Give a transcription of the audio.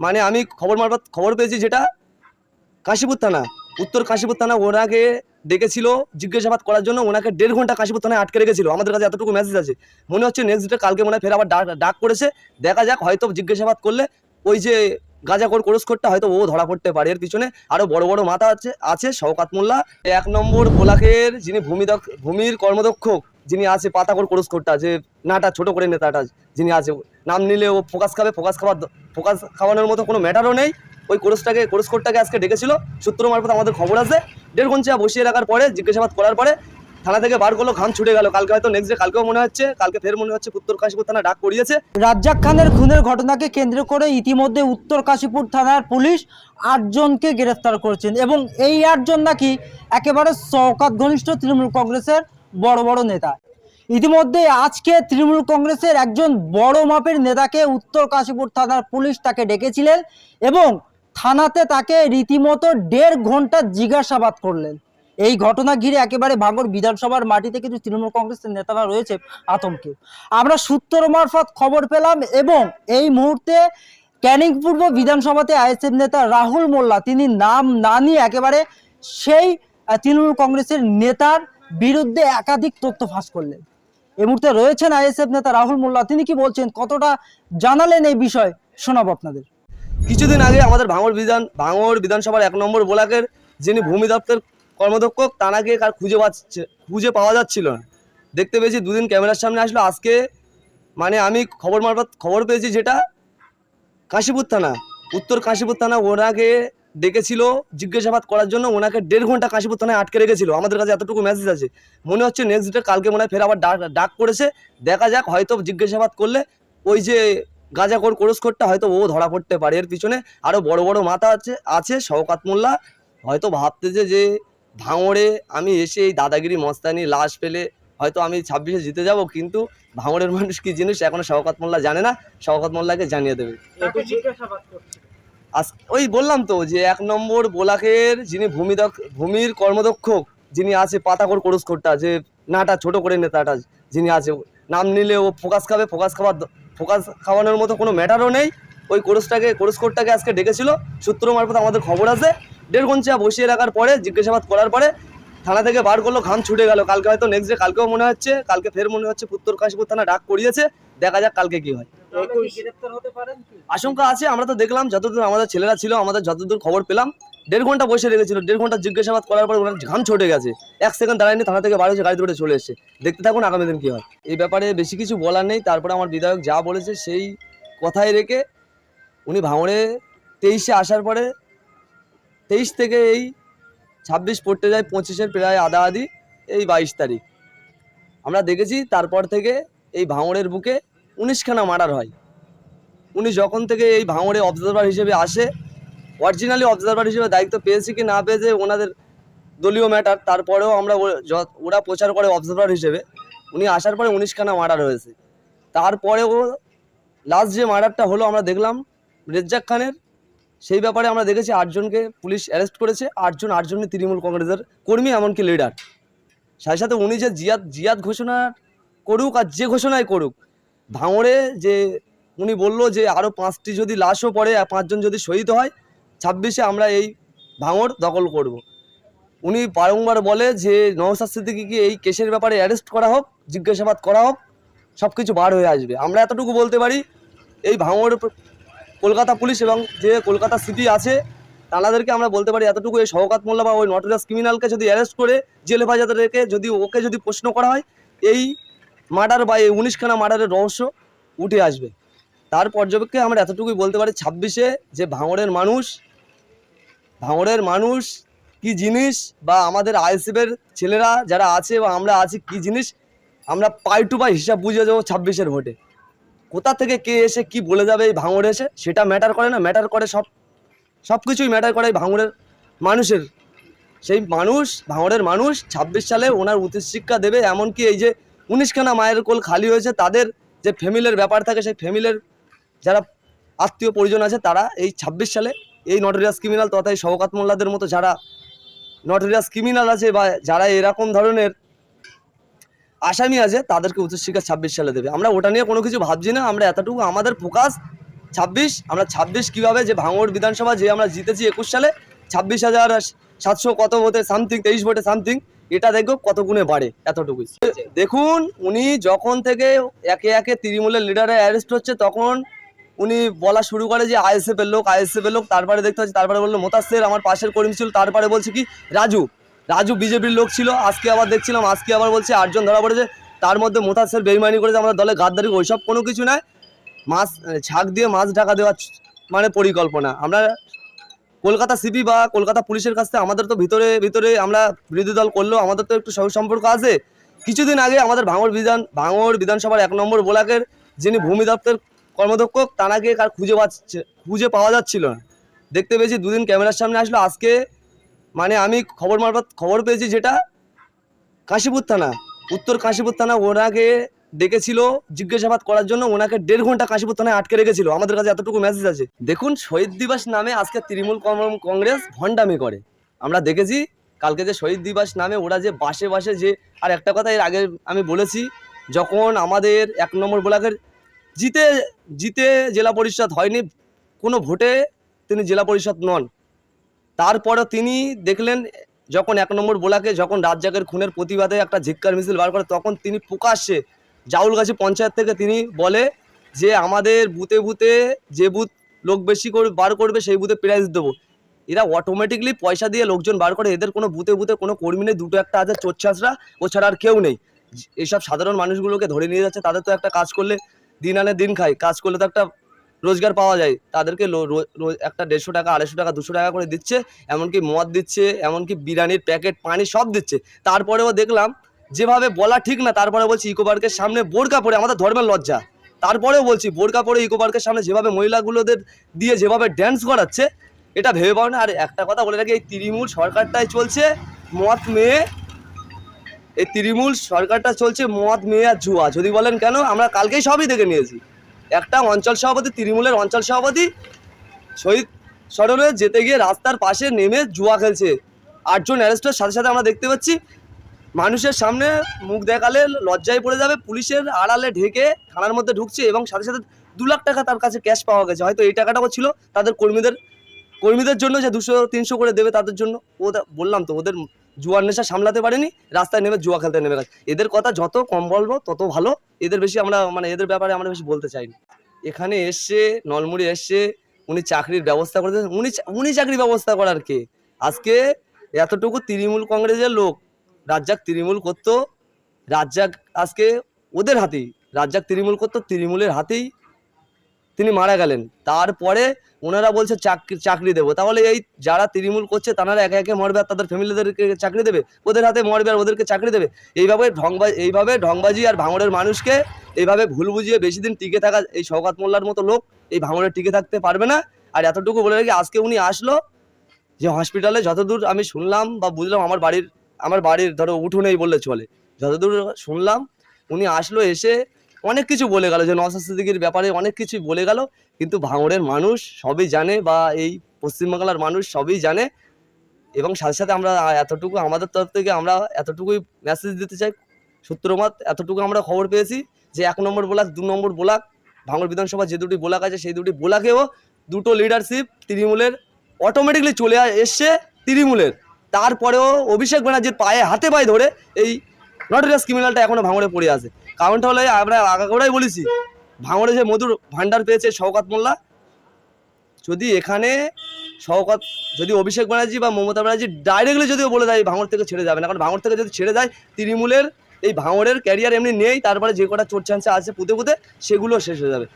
মানে আমি খবর মারফত খবর পেয়েছি যেটা কাশীপুর থানা। উত্তর কাশীপুর থানা ওনাকে ডেকেছিল জিজ্ঞাসাবাদ করার জন্য, ওনাকে দেড় ঘণ্টা কাশীপুর থানায় আটকে রেখেছিল। আমাদের কাছে এতটুকু মেসেজ আছে। মনে হচ্ছে নেক্সট ডে কালকে মনে হয় ফের আবার ডাক ডাক করেছে। দেখা যাক, হয়তো জিজ্ঞাসাবাদ করলে ওই যে গাঁজাখোর কোরসকোরটা হয়তো ও ধরা পড়তে পারে। এর পিছনে আরও বড় বড় মাথা আছে আছে শওকাত মোল্লা। এক নম্বর বোলাকের যিনি ভূমিদক্ষ ভূমির কর্মদক্ষক যিনি আছে পাতাকর কোরসকোরটা, যে নাটা ছোট করে নেতাটা যিনি আছে, নাম নিলে ও ফোকাস খাবে, ফোকাস খাবার ফোকাস খাওয়ানোর মতো কোনো ম্যাটারও নেই। ওই কোরসটাকে কোরসকোরটাকে আজকে ডেকেছিল। সূত্র মারফত আমাদের খবর আছে। দেড় ঘণ্টা বসিয়ে রাখার পরে, জিজ্ঞাসাবাদ করার পরে থানা থেকে বার করল, ঘাম ছুটে গেল। কালকে হয়তো নেক্সট ডে কালকেও মনে হচ্ছে, কালকে ফের মনে হচ্ছে উত্তর কাশীপুর থানা ডাক করিয়েছে রাজ্জাক খানের খুনের ঘটনাকে কেন্দ্র করে ইতিমধ্যে উত্তর কাশীপুর থানার পুলিশ আটজনকে গ্রেফতার করেছেন এবং এই আটজন নাকি একেবারে শওকাত ঘনিষ্ঠ তৃণমূল কংগ্রেসের বড় বড় নেতা। ইতিমধ্যে আজকে তৃণমূল কংগ্রেসের একজন বড় মাপের নেতাকে উত্তর কাশীপুর থানার পুলিশ তাকে ডেকেছিলেন এবং থানাতে তাকে রীতিমতো দেড় ঘণ্টা জিজ্ঞাসাবাদ করলেন। এই ঘটনা ঘিরে একেবারে ভাঙর বিধানসভার মাটিতে কিন্তু তৃণমূল কংগ্রেসের নেতারা রয়েছে আতঙ্কে। আমরা সূত্র মারফত খবর পেলাম এবং এই মুহূর্তে ক্যানিং পূর্ব বিধানসভাতে আইএসএফ নেতা রাহুল মোল্লা, তিনি নাম না নিয়ে একেবারে সেই তৃণমূল কংগ্রেসের নেতার বিরুদ্ধে একাধিক তথ্য ফাঁস করলেন। এই মুহূর্তে রয়েছেন আইএসএফ নেতা রাহুল মোল্লা। তিনি কি বলছেন? কতটা জানালেন এই বিষয়? শোনাবো আপনাদের। কিছুদিন আগে আমাদের ভাঙড় বিধান ভাঙড় বিধানসভার এক নম্বর ব্লকের যিনি ভূমি দপ্তর কর্মদক্ষ তা তানাকে কার খুঁজে পাচ্ছে খুঁজে পাওয়া যাচ্ছিল না। দেখতে পেয়েছি দুদিন ক্যামেরার সামনে আসলো। আজকে মানে আমি খবর মারফত খবর পেয়েছি যেটা কাশীপুর থানা উত্তর কাশীপুর থানা ওনাকে ডেকেছিল জিজ্ঞাসাবাদ করার জন্য ওনাকে দেড় ঘণ্টা কাশীপুর থানায় আটকে রেখেছিল। আমাদের কাছে এতটুকু মেসেজ আছে। মনে হচ্ছে নেক্সট ডে কালকে মনে হয় ফের আবার ডাক ডাক করেছে। দেখা যাক, হয়তো জিজ্ঞাসাবাদ করলে ওই যে গাঁজাখোর কোরসকোরটা হয়তো ও ধরা পড়তে পারে। এর পিছনে আরও বড় বড় মাথা আছে আছে শওকাত মোল্লা। হয়তো ভাবতেছে যে, ভাঙড়ে আমি এসে এই দাদাগিরি মস্তানি লাশ পেলে হয়তো আমি ছাব্বিশে জিতে যাব, কিন্তু ভাঙড়ের মানুষ কি জিনিস? এখনও শওকাত মোল্লা জানে না। শওকাত মোল্লাকে জানিয়ে দেবে। আজ ওই বললাম তো যে এক নম্বর বোলাকের যিনি ভূমিদক্ষ ভূমির কর্মদক্ষ, যিনি আছে পাতাকর কোরসকোরটা, যে নাটা ছোট করে নেতাটা, যিনি আছে, নাম নিলে ও ফোকাস খাবে, ফোকাস খাবার ফোকাস খাওয়ানোর মতো কোনো ম্যাটারও নেই। ওই কোরসটাকে কোরসকোরটাকে আজকে ডেকেছিল। সূত্র মারফত আমাদের খবর আছে। দেড় ঘণ্টা বসিয়ে রাখার পরে, জিজ্ঞাসাবাদ করার পরে থানা থেকে বার করল, ঘাম ছুটে গেল। কালকে হয়তো নেক্সট ডে কালকেও মনে হচ্ছে, কালকে ফের মনে হচ্ছে উত্তর কাশীপুর থানা ডাক করিয়েছে। দেখা যাক কালকে কি হয়। আশঙ্কা আছে আমরা তো দেখলাম যতদূর আমাদের ছেলেরা ছিল আমাদের যতদূর খবর পেলাম দেড় ঘণ্টা বসে রেখেছিল দেড় ঘণ্টা জিজ্ঞাসাবাদ করার পর ওনার ঘাম ছুটে গেছে। এক সেকেন্ড দাঁড়ায়নি থানা থেকে বার হয়েছে গাড়ি ধরে চলে এসেছে। দেখতে থাকুন আগামী দিন কি হয়। এই ব্যাপারে বেশি কিছু বলার নেই তারপরে আমার বিধায়ক যা বলেছে সেই কথাই রেখে উনি ভাঙড়ে তেইশে আসার পরে তেইশ থেকে এই ছাব্বিশ পড়তে যায় পঁচিশের প্রায় আধা আধি এই বাইশ তারিখ। আমরা দেখেছি তারপর থেকে এই ভাঙড়ের বুকে উনিশখানা মার্ডার হয়। উনি যখন থেকে এই ভাঙড়ে অবজারভার হিসেবে আসে অরিজিনালি অবজারভার হিসেবে দায়িত্ব পেয়েছি কি না পেয়েছে ওনাদের দলীয় ম্যাটার তারপরেও আমরা ওরা প্রচার করে অবজারভার হিসেবে। উনি আসার পরে উনিশখানা মার্ডার হয়েছে। তারপরেও লাস্ট যে মার্ডারটা হলো আমরা দেখলাম, রেজ্জাক খানের, সেই ব্যাপারে আমরা দেখেছি আটজনকে পুলিশ অ্যারেস্ট করেছে, আটজন, আটজনই তৃণমূল কংগ্রেসের কর্মী, এমনকি লিডার সাথে সাথে উনি যে জিয়াদ জিয়াদ ঘোষণা করুক আর যে ঘোষণাই করুক ভাঙড়ে যে উনি বলল যে আরও পাঁচটি যদি লাশও পড়ে পাঁচজন যদি শহীদ হয়, ছাব্বিশে আমরা এই ভাঙড় দখল করব। উনি বারংবার বলে যে নওসাদ সিদ্দিকিকে এই কেসের ব্যাপারে অ্যারেস্ট করা হোক, জিজ্ঞাসাবাদ করা হোক সব কিছু বার হয়ে আসবে আমরা এতটুকু বলতে পারি, এই ভাঙড় কলকাতা পুলিশ এবং যে কলকাতা সিটি আছে, তাদেরকে আমরা বলতে পারি এতটুকু এই শওকাত মোল্লা বা ওই নটরাস ক্রিমিনালকে যদি অ্যারেস্ট করে জেলে হেফাজতে রেখে যদি ওকে যদি প্রশ্ন করা হয়, এই মার্ডার বা এই উনিশখানা মার্ডারের রহস্য উঠে আসবে। তার পর্যবেক্ষে আমরা এতটুকুই বলতে পারি, ছাব্বিশে যে ভাঙড়ের মানুষ ভাঙড়ের মানুষ কি জিনিস বা আমাদের আইএসএফের ছেলেরা যারা আছে বা আমরা আছি কি জিনিস, আমরা পাই টু পাই হিসাব বুঝে যাব ছাব্বিশের ভোটে। কোথা থেকে কে এসে কি বলে যাবে এই ভাঙড়ে এসে? সেটা ম্যাটার করে না ম্যাটার করে সব সব কিছুই ম্যাটার করে এই ভাঙড়ের মানুষের। সেই মানুষ, ভাঙড়ের মানুষ ছাব্বিশ সালে ওনার উচ্চ শিক্ষা দেবে, এমনকি এই যে উনিশখানা মায়ের কোল খালি হয়েছে, তাদের যে ফ্যামিলির ব্যাপার থাকে, সেই ফ্যামিলির যারা আত্মীয় পরিজন আছে, তারা এই ছাব্বিশ সালে এই নটরিয়াস ক্রিমিনাল তথা এই শওকাত মোল্লাদের মতো যারা নটরিয়াস ক্রিমিনাল আছে বা যারা এরকম ধরনের আসামি আছে, তাদেরকে উচ্চশিক্ষা ছাব্বিশ সালে দেবে। আমরা ওটা নিয়ে কোনো কিছু ভাবছি না, আমরা এতটুকু আমাদের ফোকাস ছাব্বিশ, আমরা ছাব্বিশ কীভাবে যে ভাঙড় বিধানসভা যে আমরা জিতেছি একুশ সালে, ছাব্বিশ হাজার সাতশো কত ভোটে সামথিং তেইশ ভোটে সামথিং এটা দেখো কত গুণে বাড়ে, এতটুকুই। দেখুন, উনি যখন থেকে একে একে তৃণমূলের লিডারে অ্যারেস্ট হচ্ছে, তখন উনি বলা শুরু করে যে আইএসএফ এর লোক আইএসএফ এর লোক, তারপরে দেখতে হচ্ছে, তারপরে বলল মোতাসের আমার পাশের কর্মী ছিল, তারপরে বলছে কি, রাজু রাজু বিজেপির লোক ছিল, আজকে আবার দেখছিলাম, আজকে আবার বলছে, আটজন ধরা পড়েছে, তার মধ্যে মোতাসের বেইমানি করেছে আমাদের দলে গাদ্দারি ওইসব কোনো কিছু নয়, মাছ ছাক দিয়ে মাছ ঢাকা দেওয়ার মানে পরিকল্পনা। আমরা কলকাতা সিপি বা কলকাতা পুলিশের কাছ থেকে আমাদের তো ভিতরে ভিতরে আমরা বিরোধী দল করলেও আমাদের তো একটু সম্পর্ক আছে। কিছুদিন আগে আমাদের ভাঙড় বিধান, ভাঙড় বিধানসভার এক নম্বর ব্লকের যিনি ভূমি দপ্তর কর্মদক্ষ তানাকে কার খুঁজে পাচ্ছে, খুঁজে পাওয়া যাচ্ছিল না। দেখতে পেয়েছি দুদিন ক্যামেরার সামনে আসলো, আজকে মানে আমি খবর মারফত, খবর পেয়েছি যেটা কাশীপুর থানা, উত্তর কাশীপুর থানা ওনাকে ডেকেছিল জিজ্ঞাসাবাদ করার জন্য ওনাকে দেড় ঘণ্টা কাশীপুর থানায় আটকে রেখেছিল। আমাদের কাছে এতটুকু মেসেজ আছে। দেখুন, শহীদ দিবস নামে আজকে তৃণমূল কংগ্রেস ভণ্ডামি করে। আমরা দেখেছি, কালকে যে শহীদ দিবস নামে ওরা যে বাসে বাসে যে আর একটা কথা এর আগে আমি বলেছি, যখন আমাদের এক নম্বর ব্লকের জিতে জিতে জেলা পরিষদ হয়নি, কোনো ভোটে তিনি জেলা পরিষদ নন। তারপরও তিনি দেখলেন, যখন এক নম্বর বোলাকে যখন রাজ্জাকের খুনের প্রতিবাদে একটা ঝিক্কার মিছিল বার করে, তখন তিনি প্রকাশ্যে জাউলগাছি পঞ্চায়েত থেকে তিনি বলে যে আমাদের বুথে বুথে যে বুথ লোক বেশি করে, বার করবে সেই বুথে প্রাইজ দেবো। এরা অটোমেটিকলি পয়সা দিয়ে লোকজন বার করে। এদের কোনো বুথে বুথে কোনো কর্মী নেই, দুটো একটা আছে চোরছাসরা ও ছাড়া আর কেউ নেই। এইসব সাধারণ মানুষগুলোকে ধরে নিয়ে যাচ্ছে, তাদের তো একটা কাজ করলে দিন আনে দিন খায়। কাজ করলে তো একটা রোজগার পাওয়া যায়। তাদেরকে একটা দেড়শো টাকা, আড়াইশো টাকা, দুশো টাকা করে দিচ্ছে। এমনকি মদ দিচ্ছে, এমনকি বিরিয়ানির প্যাকেট, পানি সব দিচ্ছে। তারপরেও দেখলাম যেভাবে বলা ঠিক না, তারপরে বলছি ইকো পার্কের সামনে বোরকা পরে, আমাদের ধর্মের লজ্জা। তারপরেও বলছি বোরকা পরে ইকো পার্কের সামনে যেভাবে মহিলাগুলোদের দিয়ে যেভাবে ড্যান্স করাচ্ছে, এটা ভেবে পাও না। আর একটা কথা বলে রাখি, এই তৃণমূল সরকারটাই চলছে মদ মেয়ে, এই তৃণমূল সরকারটা চলছে মদ মেয়ে আর জুয়া। যদি বলেন কেন, আমরা কালকেই সবই দেখে নিয়েছি। একটা অঞ্চল সভাপতি, তৃণমূলের অঞ্চল সভাপতি শহীদ সরণে যেতে গিয়ে রাস্তার পাশে নেমে জুয়া খেলছে। আটজন অ্যারেস্টের সাথে সাথে আমরা দেখতে পাচ্ছি মানুষের সামনে মুখ দেখালে লজ্জায় পড়ে যাবে, পুলিশের আড়ালে ঢেকে থানার মধ্যে ঢুকছে এবং সাথে সাথে দু লাখ টাকা তার কাছে ক্যাশ পাওয়া গেছে। হয়তো এই টাকাটাও ছিল তাদের কর্মীদের কর্মীদের জন্য যে দুশো, তিনশো করে দেবে তাদের জন্য। ওদের বললাম তো, ওদের জুয়ার নেশা সামলাতে পারেনি, রাস্তায় নেমে জুয়া খেলতে নেমে গেছে। এদের কথা যত কম বলব, তত ভালো। এদের বেশি আমরা মানে এদের ব্যাপারে আমরা বেশি বলতে চাইনি এখানে এসছে, নলমুড়ি এসছে, উনি চাকরির ব্যবস্থা করে উনি উনি চাকরির ব্যবস্থা করার কে? আজকে এতটুকু তৃণমূল কংগ্রেসের লোক রাজ্জাক তৃণমূল করতো, রাজ্জাক আজকে ওদের হাতেই, রাজ্জাক তৃণমূল করতো, তৃণমূলের হাতেই তিনি মারা গেলেন। তারপরে ওনারা বলছে, চাকরি চাকরি দেবো। তাহলে এই যারা তৃণমূল করছে, তারা একে একে মরবে, আর তাদের ফ্যামিলিদেরকে চাকরি দেবে। ওদের হাতে মরবে আর ওদেরকে চাকরি দেবে। এইভাবে ঢংবাজি এইভাবে ঢংবাজি আর ভাঙড়ের মানুষকে এইভাবে ভুল বুঝিয়ে বেশি দিন টিকে থাকা, এই শওকাত মোল্লার মতো লোক এই ভাঙড়ে টিকে থাকতে পারবে না। আর এতটুকু বলে রাখি আজকে উনি আসলো যে, হসপিটালে যতদূর আমি শুনলাম বা বুঝলাম, আমার বাড়ির আমার বাড়ির ধরো উঠোনেই বললে চলে। যতদূর শুনলাম, উনি আসলো এসে অনেক কিছু বলে গেল, যে নওসাদ ব্যাপারে অনেক কিছু বলে গেল। কিন্তু ভাঙড়ের মানুষ সবই জানে বা এই পশ্চিমবাংলার মানুষ সবই জানে। এবং সাথে সাথে আমরা এতটুকু আমাদের তরফ থেকে আমরা এতটুকুই মেসেজ দিতে চাই। সূত্রমত এতটুকু আমরা খবর পেয়েছি যে এক নম্বর ব্লক, দু নম্বর ব্লক, ভাঙড় বিধানসভা যে দুটি ব্লক আছে, সেই দুটি ব্লকেও দুটো লিডারশিপ তৃণমূলের অটোমেটিকলি চলে এসছে তৃণমূলের। তারপরেও অভিষেক ব্যানার্জির পায়ে হাতে পায়ে ধরে এই নটোরিয়াস ক্রিমিনালটা এখনও ভাঙড়ে পড়ে আছে। কারণটা হলো আমরা আগাগোড়াই বলেছি, ভাঙড়ে যে মধুর ভান্ডার পেয়েছে শওকাত মোল্লা, যদি এখানে শওকত, যদি অভিষেক ব্যানার্জি বা মমতা ব্যানার্জি ডাইরেক্টলি যদি বলে দেয় ভাঙড় থেকে ছেড়ে যাবে না, কারণ ভাঙড় থেকে যদি ছেড়ে যায়, তৃণমূলের এই ভাঙড়ের ক্যারিয়ার এমনি নেই, তারপরে যে কটা চোর চান্সে আছে পুঁতে পুঁতে সেগুলো শেষ হয়ে যাবে।